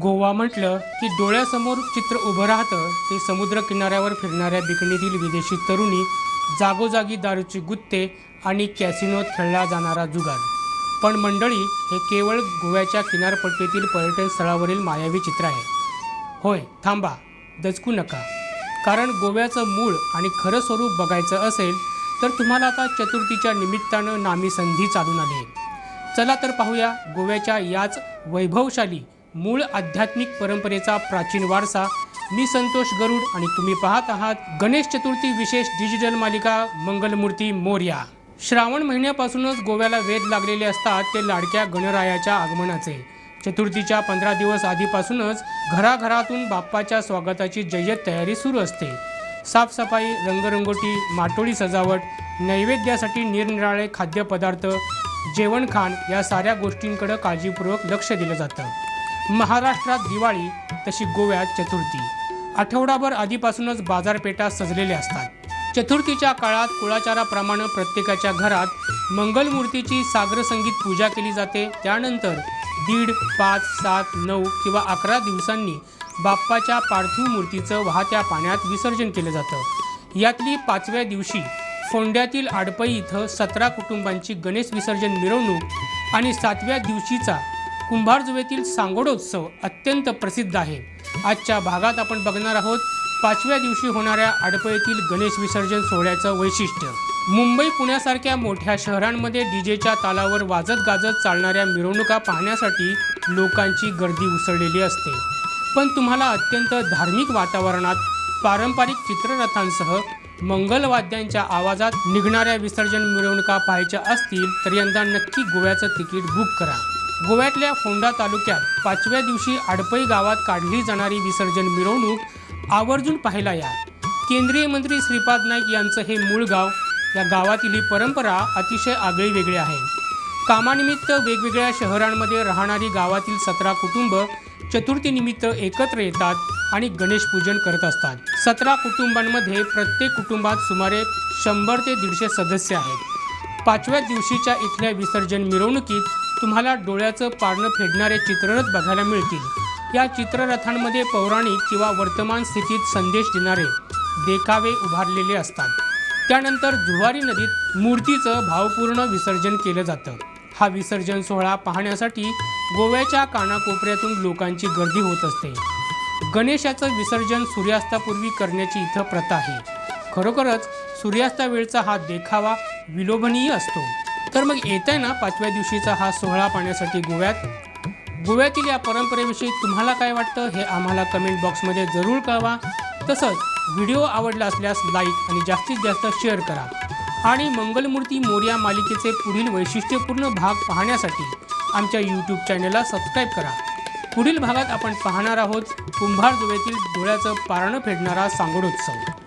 गोवा म्हटलं की डोळ्यासमोर चित्र उभं राहतं ते समुद्र किनाऱ्यावर फिरणाऱ्या बिकणीतील विदेशी तरुणी जागोजागी दारूची गुत्ते आणि कॅसिनोत खेळला जाणारा जुगार पण मंडळी हे केवळ गोव्याच्या किनारपट्टीतील पर्यटन स्थळावरील मायावी चित्र आहे. होय थांबा दचकू नका. कारण गोव्याचं मूळ आणि खरं स्वरूप बघायचं असेल तर तुम्हाला आता चतुर्थीच्या निमित्तानं नामी संधी चालून आली आहे. चला तर पाहूया गोव्याच्या याच वैभवशाली मूळ आध्यात्मिक परंपरेचा प्राचीन वारसा मी संतोष गरुड आणि तुम्ही पाहत आहात गणेश चतुर्थी विशेष डिजिटल मालिका मंगलमूर्ती मोर्या. श्रावण महिन्यापासूनच गोव्याला वेध लागलेले असतात ते लाडक्या गणरायाच्या आगमनाचे. चतुर्थीच्या पंधरा दिवस आधीपासूनच घराघरातून बाप्पाच्या स्वागताची जय्यत तयारी सुरू असते. साफसफाई रंगरंगोटी माटोळी सजावट नैवेद्यासाठी निरनिराळे खाद्यपदार्थ जेवणखाण या साऱ्या गोष्टींकडे काळजीपूर्वक लक्ष दिलं जातं. महाराष्ट्रात दिवाळी तशी गोव्यात चतुर्थी. आठवडाभर आधीपासूनच बाजारपेठा सजलेल्या असतात. चतुर्थीच्या काळात कुळाचाराप्रमाणे प्रत्येकाच्या घरात मंगलमूर्तीची सागर संगीत पूजा केली जाते. त्यानंतर दीड पाच सात नऊ किंवा अकरा दिवसांनी बाप्पाच्या पार्थिव मूर्तीचं वाहत्या पाण्यात विसर्जन केलं जातं. यातली पाचव्या दिवशी फोंड्यातील आडपई इथं सतरा कुटुंबांची गणेश विसर्जन मिरवणूक आणि सातव्या दिवशीचा कुंभारजुवेतील सांगोडोत्सव अत्यंत प्रसिद्ध आहे. आजच्या भागात आपण बघणार आहोत पाचव्या दिवशी होणाऱ्या आडपळीतील गणेश विसर्जन सोहळ्याचं वैशिष्ट्य. मुंबई पुण्यासारख्या मोठ्या शहरांमध्ये डीजेच्या तालावर वाजत गाजत चालणाऱ्या मिरवणुका पाहण्यासाठी लोकांची गर्दी उसळलेली असते. पण तुम्हाला अत्यंत धार्मिक वातावरणात पारंपरिक चित्ररथांसह मंगलवाद्यांच्या आवाजात निघणाऱ्या विसर्जन मिरवणुका पाहायच्या असतील तर यंदा नक्की गोव्याचं तिकीट बुक करा. गोव्यातल्या फोंडा तालुक्यात पाचव्या दिवशी आडपई गावात काढली जाणारी विसर्जन मिरवणूक आवर्जून पाहायला या. केंद्रीय मंत्री श्रीपाद नाईक यांचं हे मूळ गाव या गावातील ही परंपरा अतिशय आगळी वेगळी आहे. कामानिमित्त वेगवेगळ्या शहरांमध्ये राहणारी गावातील सतरा कुटुंब चतुर्थीनिमित्त एकत्र येतात आणि गणेश पूजन करत असतात. सतरा कुटुंबांमध्ये प्रत्येक कुटुंबात सुमारे शंभर ते दीडशे सदस्य आहेत. पाचव्या दिवशीच्या इथल्या विसर्जन मिरवणुकीत तुम्हाला डोळ्याचं पारणं फेडणारे चित्ररथ बघायला मिळतील. या चित्ररथांमध्ये पौराणिक किंवा वर्तमान स्थितीत संदेश देणारे देखावे उभारलेले असतात. त्यानंतर जुवारी नदीत मूर्तीचं भावपूर्ण विसर्जन केलं जातं. हा विसर्जन सोहळा पाहण्यासाठी गोव्याच्या कानाकोपऱ्यातून लोकांची गर्दी होत असते. गणेशाचं विसर्जन सूर्यास्तापूर्वी करण्याची इथं प्रथा आहे. खरोखरच सूर्यास्तावेळचा हा देखावा विलोभनीय असतो. तर मग येत आहे ना पाचव्या दिवशीचा हा सोहळा पाहण्यासाठी गोव्यात? गोव्यातील या परंपरेविषयी तुम्हाला काय वाटतं हे आम्हाला कमेंट बॉक्समध्ये जरूर कळवा. तसंच व्हिडिओ आवडला असल्यास लाईक आणि जास्तीत जास्त शेअर करा. आणि मंगलमूर्ती मोर्या मालिकेचे पुढील वैशिष्ट्यपूर्ण भाग पाहण्यासाठी आमच्या यूट्यूब चॅनलला सबस्क्राईब करा. पुढील भागात आपण पाहणार आहोत कुंभार जुवेतील डोळ्याचं पारणं फेडणारा सांगोडोत्सव.